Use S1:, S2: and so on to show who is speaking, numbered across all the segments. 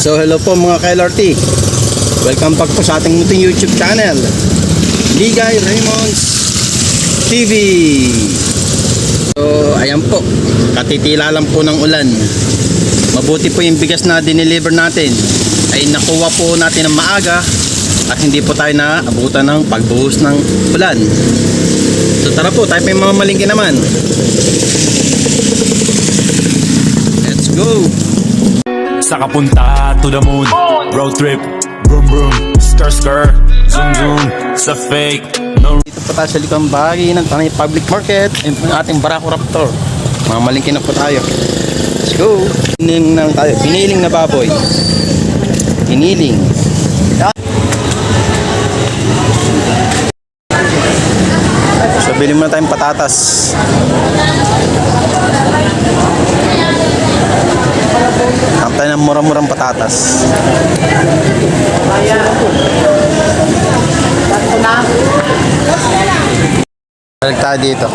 S1: So hello po mga ka-LRT Welcome back po sa ating muting YouTube channel Ligay Raymonds TV So ayan po Katitila lang po ng ulan. Mabuti po yung bigas na dineliver natin. Ay nakuha po natin ng maaga At hindi po tayo naabutan ng pagbuhos ng ulan. So tara po tayo pa yung mga malingki naman. Let's go!
S2: Sa kapunta to the moon Road trip Vroom vroom Skr skr Zoom zoom Sa fake No
S1: Dito po tayo sa likang bahagi ng Tanay Public Market and yung ating Barako Raptor. Mamalingkin na po tayo. Let's go! Piniling na tayo. Piniling na baboy. Piniling. So, bili muna tayong patatas. Ang tayo ng mura-murang patatas. Balik tayo dito.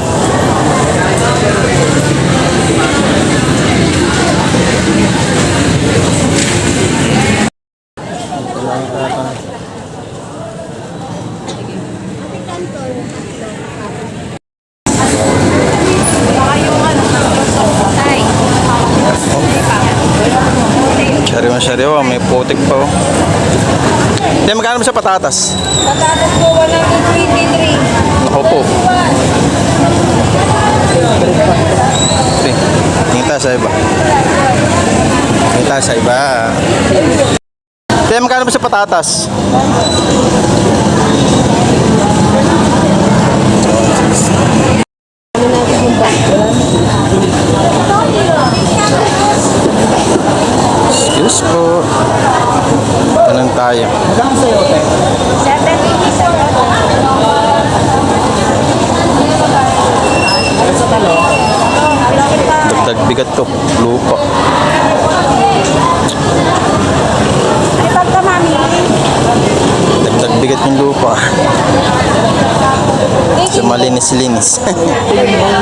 S1: Sariwa sariwa, may putik pa oh. Hindi, magkano ba sa patatas?
S3: Patatas po, 123.
S1: Ako po. Tingin tayo sa iba. Tingin tayo sa iba. Kaya magkano ba sa patatas?
S3: Sa. Eleven.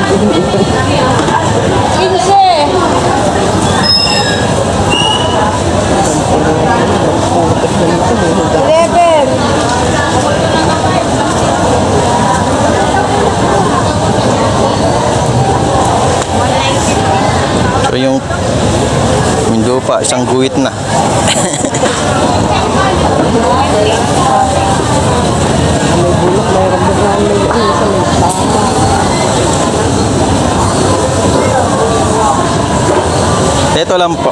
S1: so yung yung lupa, isang guhit na. Ito lang po.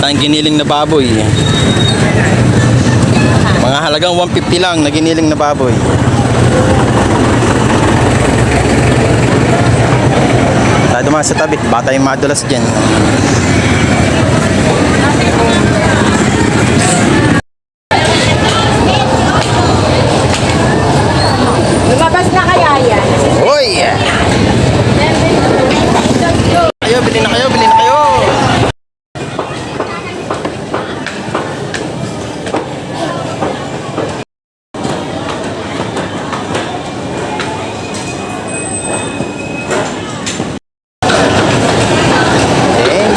S1: Tayong giniling na baboy. Mga halagang 150 lang na giniling na baboy. Tayo dumaan sa tabi. Bata yung madulas dyan.
S3: Lumabas na kaya yan?
S1: Hoy! Kayo, bili na kayo, bili na kayo! Thank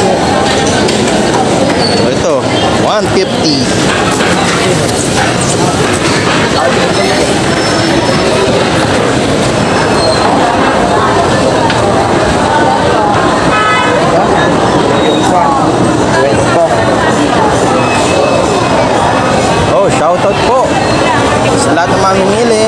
S1: you. Ito, 150. Oh, shoutout po sa lahat ng mamimili.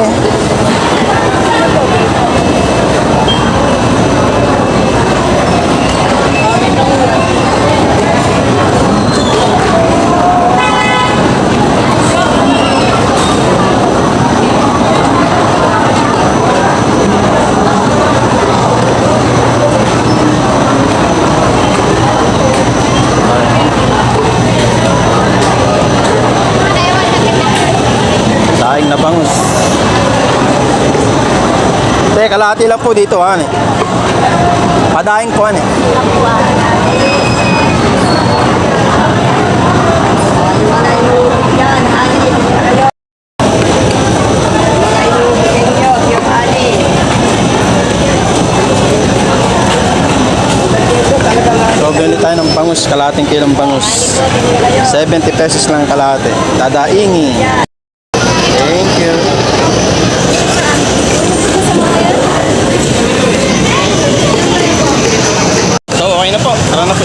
S1: Saing na bangus. Kalahati lang po dito, han. Eh. Padaing po, han. Eh. Tayo ng bangus, kalahating kilong bangus. 70 pesos lang kalahati. Dadaingi.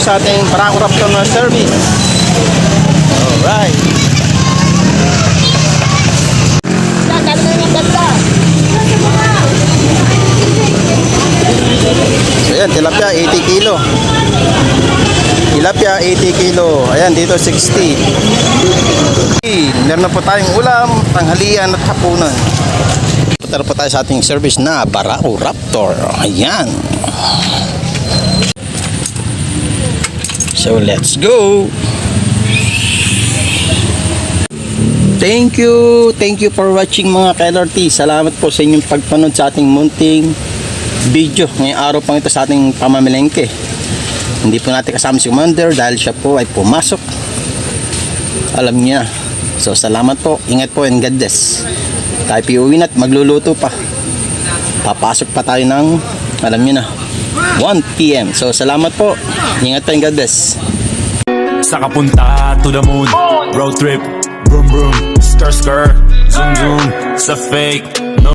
S1: Sa ating Barako Raptor na service. Alright. So, yan, tilapia, 80 kilo. Tilapia, 80 kilo. Ayan, dito 60. Okay, meron na po tayong ulam, tanghalian at hapunan. Punta po tayo sa ating service na Barako Raptor. Ayan. So, let's go! Thank you! Thank you for watching mga KLRT. Salamat po sa inyong pagpanood sa ating munting video. Ngayong araw pang ito sa ating pamamilengke. Hindi po natin kasama si Commander dahil siya po ay pumasok. Alam niya. So salamat po. Ingat po and God bless. Tayo piuwi na at magluluto pa. Papasok pa tayo ng alam niyo na 1 p.m. So salamat po. Ingat and God bless.
S2: Sa kapunta to the moon. Road trip. Vroom vroom. Skr skr Zoom zoom. Sa fake